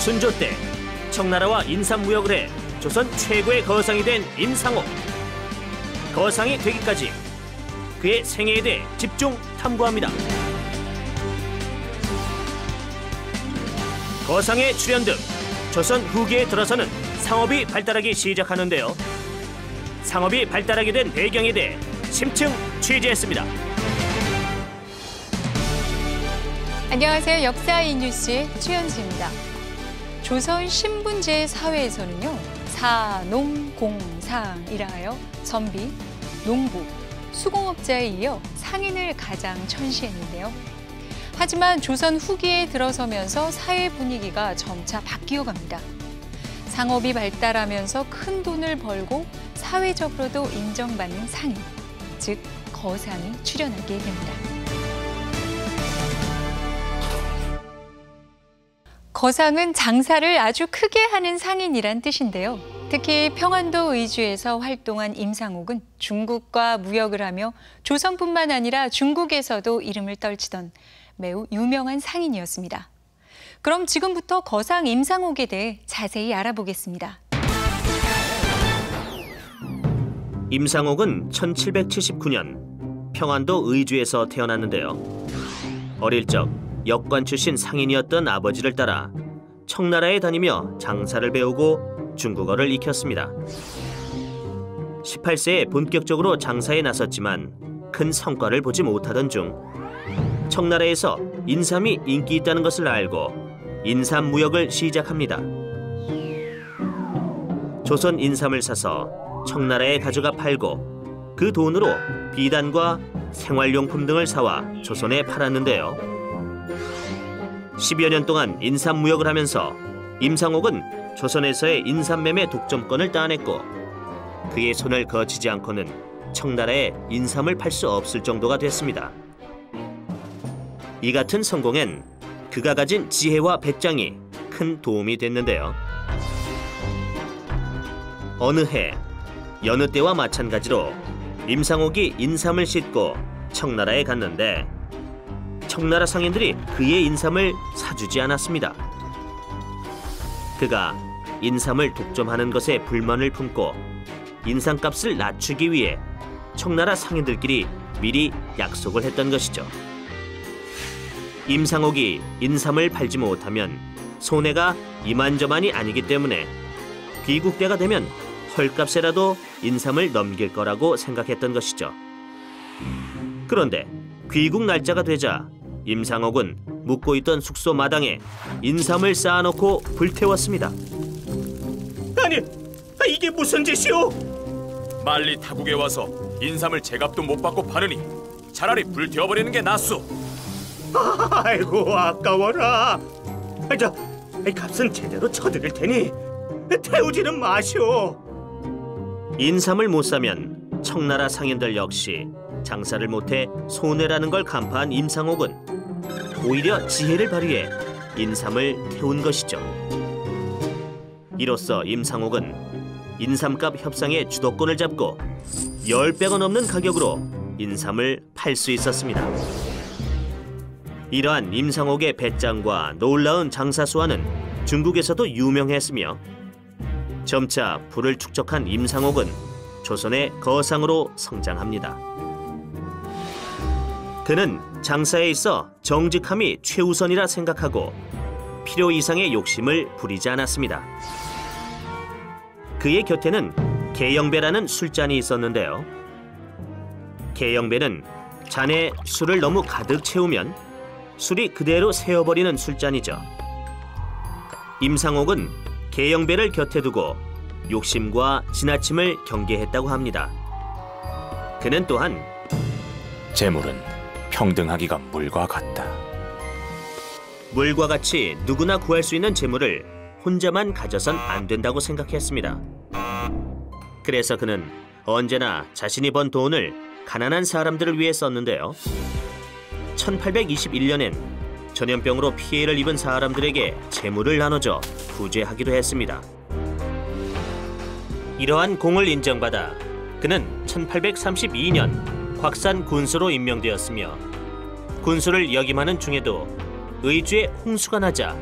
순조 때 청나라와 인삼무역을 해 조선 최고의 거상이 된 임상옥. 거상이 되기까지 그의 생애에 대해 집중 탐구합니다. 거상의 출현 등 조선 후기에 들어서는 상업이 발달하기 시작하는데요. 상업이 발달하게 된 배경에 대해 심층 취재했습니다. 안녕하세요. 역사인 뉴스의 최현수입니다. 조선 신분제 사회에서는요. 사농공상이라 하여 선비, 농부, 수공업자에 이어 상인을 가장 천시했는데요. 하지만 조선 후기에 들어서면서 사회 분위기가 점차 바뀌어 갑니다. 상업이 발달하면서 큰 돈을 벌고 사회적으로도 인정받는 상인, 즉 거상이 출현하게 됩니다. 거상은 장사를 아주 크게 하는 상인이란 뜻인데요. 특히 평안도 의주에서 활동한 임상옥은 중국과 무역을 하며 조선뿐만 아니라 중국에서도 이름을 떨치던 매우 유명한 상인이었습니다. 그럼 지금부터 거상 임상옥에 대해 자세히 알아보겠습니다. 임상옥은 1779년 평안도 의주에서 태어났는데요. 어릴 적 역관 출신 상인이었던 아버지를 따라 청나라에 다니며 장사를 배우고 중국어를 익혔습니다. 18세에 본격적으로 장사에 나섰지만 큰 성과를 보지 못하던 중 청나라에서 인삼이 인기 있다는 것을 알고 인삼 무역을 시작합니다. 조선 인삼을 사서 청나라에 가져가 팔고 그 돈으로 비단과 생활용품 등을 사와 조선에 팔았는데요. 10여 년 동안 인삼 무역을 하면서 임상옥은 조선에서의 인삼 매매 독점권을 따냈고 그의 손을 거치지 않고는 청나라에 인삼을 팔 수 없을 정도가 됐습니다. 이 같은 성공엔 그가 가진 지혜와 배짱이 큰 도움이 됐는데요. 어느 해 여느 때와 마찬가지로 임상옥이 인삼을 싣고 청나라에 갔는데 청나라 상인들이 그의 인삼을 사주지 않았습니다. 그가 인삼을 독점하는 것에 불만을 품고 인삼값을 낮추기 위해 청나라 상인들끼리 미리 약속을 했던 것이죠. 임상옥이 인삼을 팔지 못하면 손해가 이만저만이 아니기 때문에 귀국 때가 되면 헐값에라도 인삼을 넘길 거라고 생각했던 것이죠. 그런데 귀국 날짜가 되자 임상옥은 묵고 있던 숙소 마당에 인삼을 쌓아놓고 불태웠습니다. 아니, 이게 무슨 짓이오? 빨리 타국에 와서 인삼을 제값도 못 받고 파느니 차라리 불태워버리는 게 낫소. 아이고 아까워라. 자, 값은 제대로 쳐드릴 테니 태우지는 마시오. 인삼을 못 사면 청나라 상인들 역시 장사를 못해 손해라는 걸 간파한 임상옥은 오히려 지혜를 발휘해 인삼을 태운 것이죠. 이로써 임상옥은 인삼값 협상의 주도권을 잡고 10배가 넘는 가격으로 인삼을 팔 수 있었습니다. 이러한 임상옥의 배짱과 놀라운 장사 수완은 중국에서도 유명했으며 점차 부를 축적한 임상옥은 조선의 거상으로 성장합니다. 그는 장사에 있어 정직함이 최우선이라 생각하고 필요 이상의 욕심을 부리지 않았습니다. 그의 곁에는 개영배라는 술잔이 있었는데요. 개영배는 잔에 술을 너무 가득 채우면 술이 그대로 새어버리는 술잔이죠. 임상옥은 개영배를 곁에 두고 욕심과 지나침을 경계했다고 합니다. 그는 또한 재물은 평등하기가 물과 같다. 물과 같이 누구나 구할 수 있는 재물을 혼자만 가져선 안 된다고 생각했습니다. 그래서 그는 언제나 자신이 번 돈을 가난한 사람들을 위해 썼는데요. 1821년엔 전염병으로 피해를 입은 사람들에게 재물을 나눠줘 구제하기도 했습니다. 이러한 공을 인정받아 그는 1832년 곽산 군수로 임명되었으며 군수를 역임하는 중에도 의주에 홍수가 나자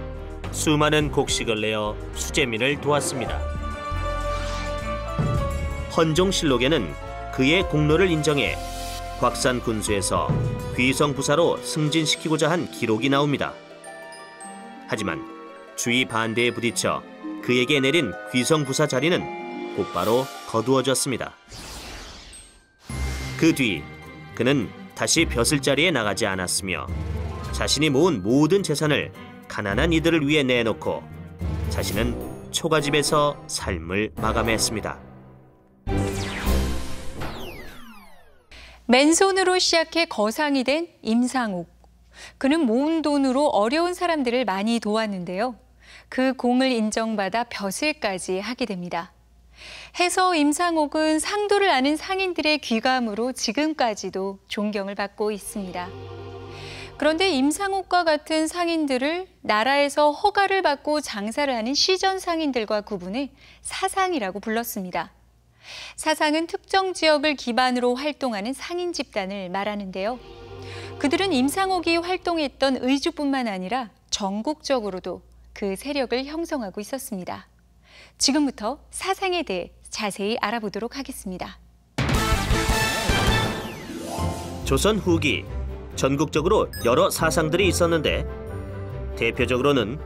수많은 곡식을 내어 수재민을 도왔습니다. 헌종실록에는 그의 공로를 인정해 곽산 군수에서 귀성 부사로 승진시키고자 한 기록이 나옵니다. 하지만 주의 반대에 부딪혀 그에게 내린 귀성 부사 자리는 곧바로 거두어졌습니다. 그 뒤 그는 다시 벼슬 자리에 나가지 않았으며 자신이 모은 모든 재산을 가난한 이들을 위해 내놓고 자신은 초가집에서 삶을 마감했습니다. 맨손으로 시작해 거상이 된 임상옥. 그는 모은 돈으로 어려운 사람들을 많이 도왔는데요. 그 공을 인정받아 벼슬까지 하게 됩니다. 해서 임상옥은 상도를 아는 상인들의 귀감으로 지금까지도 존경을 받고 있습니다. 그런데 임상옥과 같은 상인들을 나라에서 허가를 받고 장사를 하는 시전 상인들과 구분해 사상이라고 불렀습니다. 사상은 특정 지역을 기반으로 활동하는 상인 집단을 말하는데요. 그들은 임상옥이 활동했던 의주뿐만 아니라 전국적으로도 그 세력을 형성하고 있었습니다. 지금부터 사상에 대해 자세히 알아보도록 하겠습니다. 조선 후기 전국적으로 여러 사상들이 있었는데 대표적으로는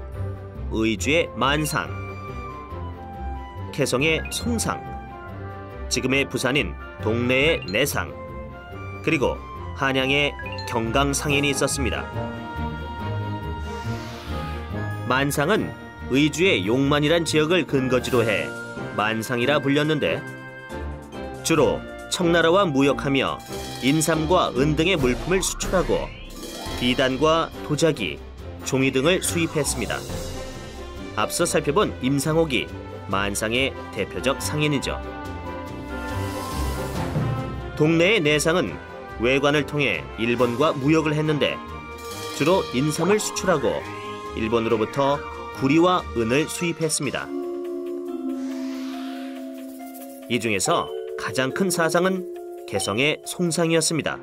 의주의 만상, 개성의 송상, 지금의 부산인 동래의 내상, 그리고 한양의 경강상인이 있었습니다. 만상은 의주의 용만이란 지역을 근거지로 해 만상이라 불렸는데 주로 청나라와 무역하며 인삼과 은 등의 물품을 수출하고 비단과 도자기, 종이 등을 수입했습니다. 앞서 살펴본 임상옥이 만상의 대표적 상인이죠. 동네의 내상은 외관을 통해 일본과 무역을 했는데 주로 인삼을 수출하고 일본으로부터 구리와 은을 수입했습니다. 이 중에서 가장 큰 사상은 개성의 송상이었습니다.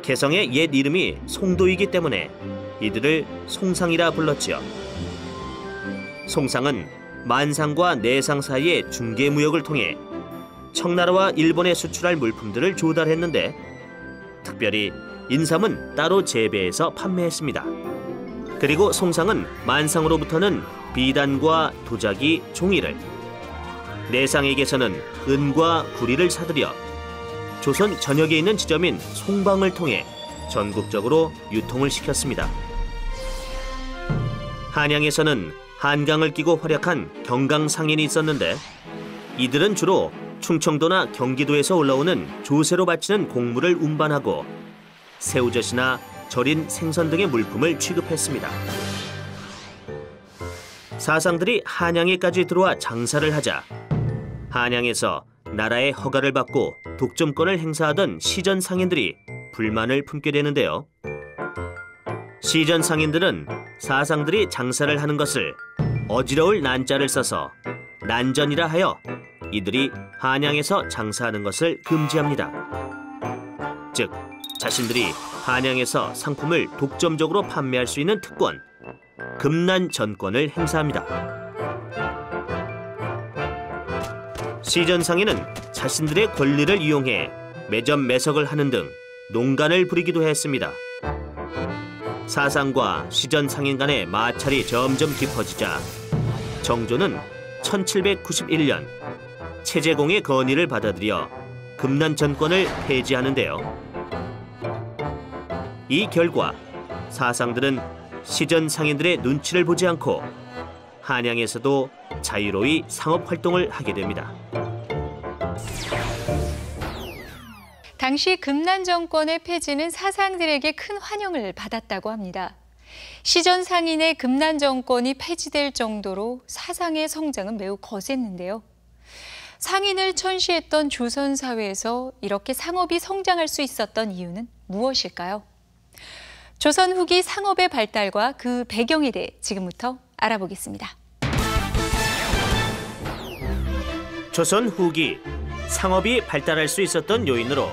개성의 옛 이름이 송도이기 때문에 이들을 송상이라 불렀지요. 송상은 만상과 내상 사이의 중개 무역을 통해 청나라와 일본에 수출할 물품들을 조달했는데 특별히 인삼은 따로 재배해서 판매했습니다. 그리고 송상은 만상으로부터는 비단과 도자기, 종이를 내상에게서는 은과 구리를 사들여 조선 전역에 있는 지점인 송방을 통해 전국적으로 유통을 시켰습니다. 한양에서는 한강을 끼고 활약한 경강상인이 있었는데 이들은 주로 충청도나 경기도에서 올라오는 조세로 바치는 곡물을 운반하고 새우젓이나 절인 생선 등의 물품을 취급했습니다. 사상들이 한양에까지 들어와 장사를 하자 한양에서 나라의 허가를 받고 독점권을 행사하던 시전 상인들이 불만을 품게 되는데요. 시전 상인들은 사상들이 장사를 하는 것을 어지러울 난자를 써서 난전이라 하여 이들이 한양에서 장사하는 것을 금지합니다. 즉, 자신들이 한양에서 상품을 독점적으로 판매할 수 있는 특권, 금난 전권을 행사합니다. 시전 상인은 자신들의 권리를 이용해 매점 매석을 하는 등 농간을 부리기도 했습니다. 사상과 시전 상인 간의 마찰이 점점 깊어지자 정조는 1791년 체제공의 건의를 받아들여 금난 전권을 폐지하는데요. 이 결과 사상들은 시전 상인들의 눈치를 보지 않고 한양에서도 자유로이 상업 활동을 하게 됩니다. 당시 금난 정권의 폐지는 사상들에게 큰 환영을 받았다고 합니다. 시전 상인의 금난 정권이 폐지될 정도로 사상의 성장은 매우 거셌는데요. 상인을 천시했던 조선 사회에서 이렇게 상업이 성장할 수 있었던 이유는 무엇일까요? 조선 후기 상업의 발달과 그 배경에 대해 지금부터 알아보겠습니다. 조선 후기 상업이 발달할 수 있었던 요인으로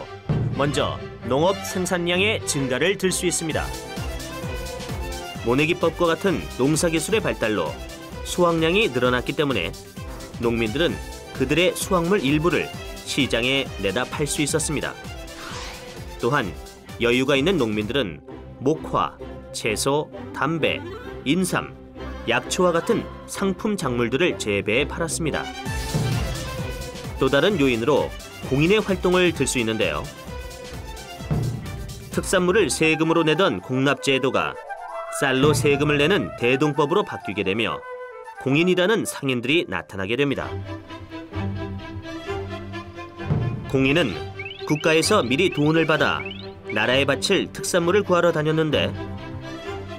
먼저 농업 생산량의 증가를 들 수 있습니다. 모내기법과 같은 농사 기술의 발달로 수확량이 늘어났기 때문에 농민들은 그들의 수확물 일부를 시장에 내다 팔 수 있었습니다. 또한 여유가 있는 농민들은 목화, 채소, 담배, 인삼, 약초와 같은 상품 작물들을 재배해 팔았습니다. 또 다른 요인으로 공인의 활동을 들 수 있는데요. 특산물을 세금으로 내던 공납제도가 쌀로 세금을 내는 대동법으로 바뀌게 되며 공인이라는 상인들이 나타나게 됩니다. 공인은 국가에서 미리 돈을 받아 나라에 바칠 특산물을 구하러 다녔는데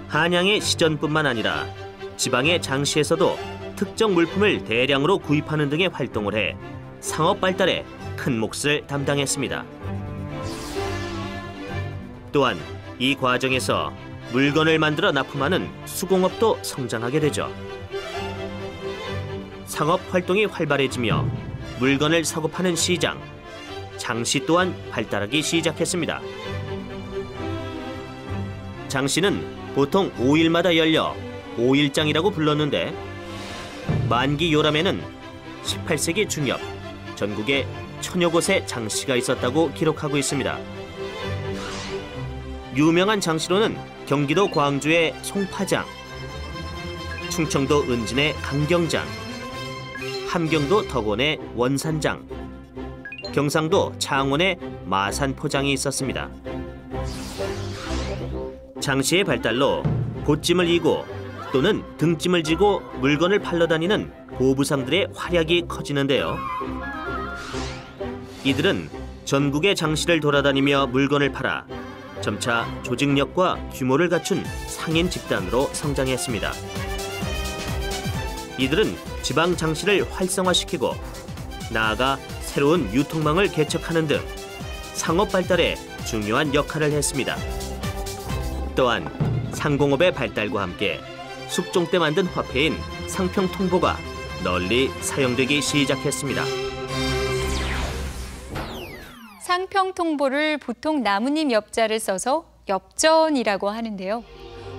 한양의 시전뿐만 아니라 지방의 장시에서도 특정 물품을 대량으로 구입하는 등의 활동을 해 상업 발달에 큰 몫을 담당했습니다. 또한 이 과정에서 물건을 만들어 납품하는 수공업도 성장하게 되죠. 상업 활동이 활발해지며 물건을 사고 파는 시장, 장시 또한 발달하기 시작했습니다. 장시는 보통 5일마다 열려 5일장이라고 불렀는데 만기 요람에는 18세기 중엽 전국에 천여 곳의 장시가 있었다고 기록하고 있습니다. 유명한 장시로는 경기도 광주의 송파장, 충청도 은진의 강경장, 함경도 덕원의 원산장, 경상도 창원의 마산포장이 있었습니다. 장시의 발달로 보찜을 이고 또는 등짐을 지고 물건을 팔러 다니는 보부상들의 활약이 커지는데요. 이들은 전국의 장시를 돌아다니며 물건을 팔아 점차 조직력과 규모를 갖춘 상인 집단으로 성장했습니다. 이들은 지방 장시를 활성화시키고 나아가 새로운 유통망을 개척하는 등 상업 발달에 중요한 역할을 했습니다. 또한 상공업의 발달과 함께 숙종 때 만든 화폐인 상평통보가 널리 사용되기 시작했습니다. 상평통보를 보통 나뭇잎 엽자를 써서 엽전이라고 하는데요.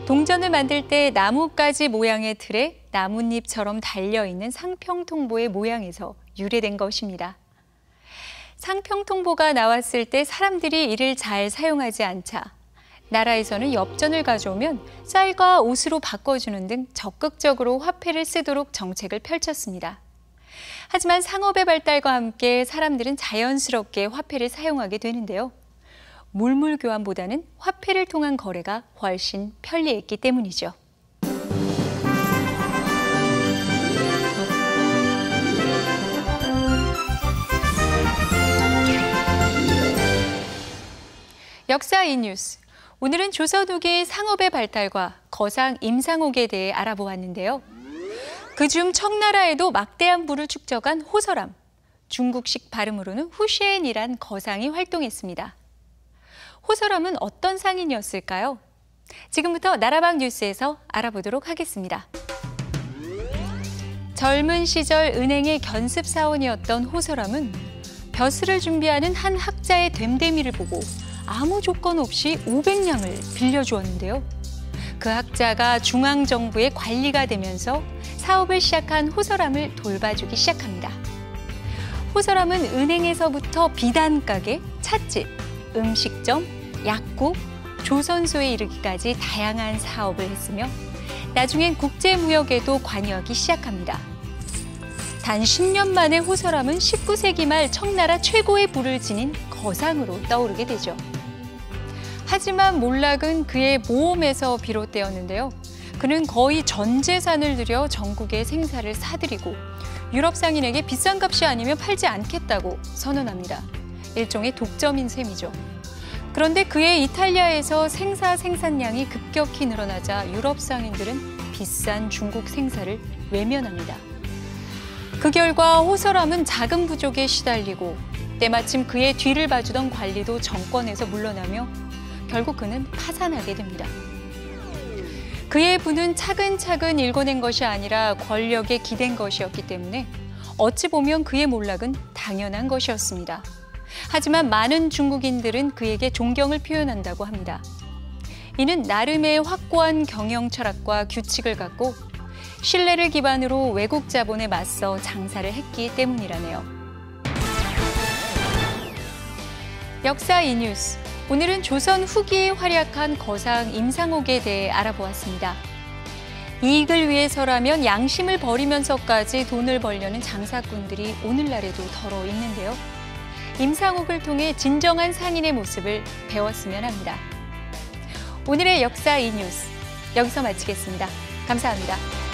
동전을 만들 때 나뭇가지 모양의 틀에 나뭇잎처럼 달려있는 상평통보의 모양에서 유래된 것입니다. 상평통보가 나왔을 때 사람들이 이를 잘 사용하지 않자 나라에서는 엽전을 가져오면 쌀과 옷으로 바꿔주는 등 적극적으로 화폐를 쓰도록 정책을 펼쳤습니다. 하지만 상업의 발달과 함께 사람들은 자연스럽게 화폐를 사용하게 되는데요. 물물 교환보다는 화폐를 통한 거래가 훨씬 편리했기 때문이죠. 역사 이뉴스. 오늘은 조선 후기 상업의 발달과 거상 임상옥에 대해 알아보았는데요. 그중 청나라에도 막대한 부를 축적한 호서람, 중국식 발음으로는 후시엔이란 거상이 활동했습니다. 호서람은 어떤 상인이었을까요? 지금부터 나라방 뉴스에서 알아보도록 하겠습니다. 젊은 시절 은행의 견습 사원이었던 호서람은 벼슬을 준비하는 한 학자의 됨됨이를 보고 아무 조건 없이 500냥을 빌려주었는데요. 그 학자가 중앙정부의 관리가 되면서 사업을 시작한 호서람을 돌봐주기 시작합니다. 호서람은 은행에서부터 비단가게, 찻집, 음식점, 약국, 조선소에 이르기까지 다양한 사업을 했으며 나중엔 국제무역에도 관여하기 시작합니다. 단 10년 만에 호서람은 19세기 말 청나라 최고의 부를 지닌 거상으로 떠오르게 되죠. 하지만 몰락은 그의 모험에서 비롯되었는데요. 그는 거의 전 재산을 들여 전국의 생사를 사들이고 유럽 상인에게 비싼 값이 아니면 팔지 않겠다고 선언합니다. 일종의 독점인 셈이죠. 그런데 그의 이탈리아에서 생사 생산량이 급격히 늘어나자 유럽 상인들은 비싼 중국 생사를 외면합니다. 그 결과 호설함은 자금 부족에 시달리고 때마침 그의 뒤를 봐주던 관리도 정권에서 물러나며 결국 그는 파산하게 됩니다. 그의 부는 차근차근 일궈낸 것이 아니라 권력에 기댄 것이었기 때문에 어찌 보면 그의 몰락은 당연한 것이었습니다. 하지만 많은 중국인들은 그에게 존경을 표현한다고 합니다. 이는 나름의 확고한 경영 철학과 규칙을 갖고 신뢰를 기반으로 외국 자본에 맞서 장사를 했기 때문이라네요. 역사 이 뉴스. 오늘은 조선 후기에 활약한 거상 임상옥에 대해 알아보았습니다. 이익을 위해서라면 양심을 버리면서까지 돈을 벌려는 장사꾼들이 오늘날에도 더러 있는데요. 임상옥을 통해 진정한 상인의 모습을 배웠으면 합니다. 오늘의 역사 이 뉴스 여기서 마치겠습니다. 감사합니다.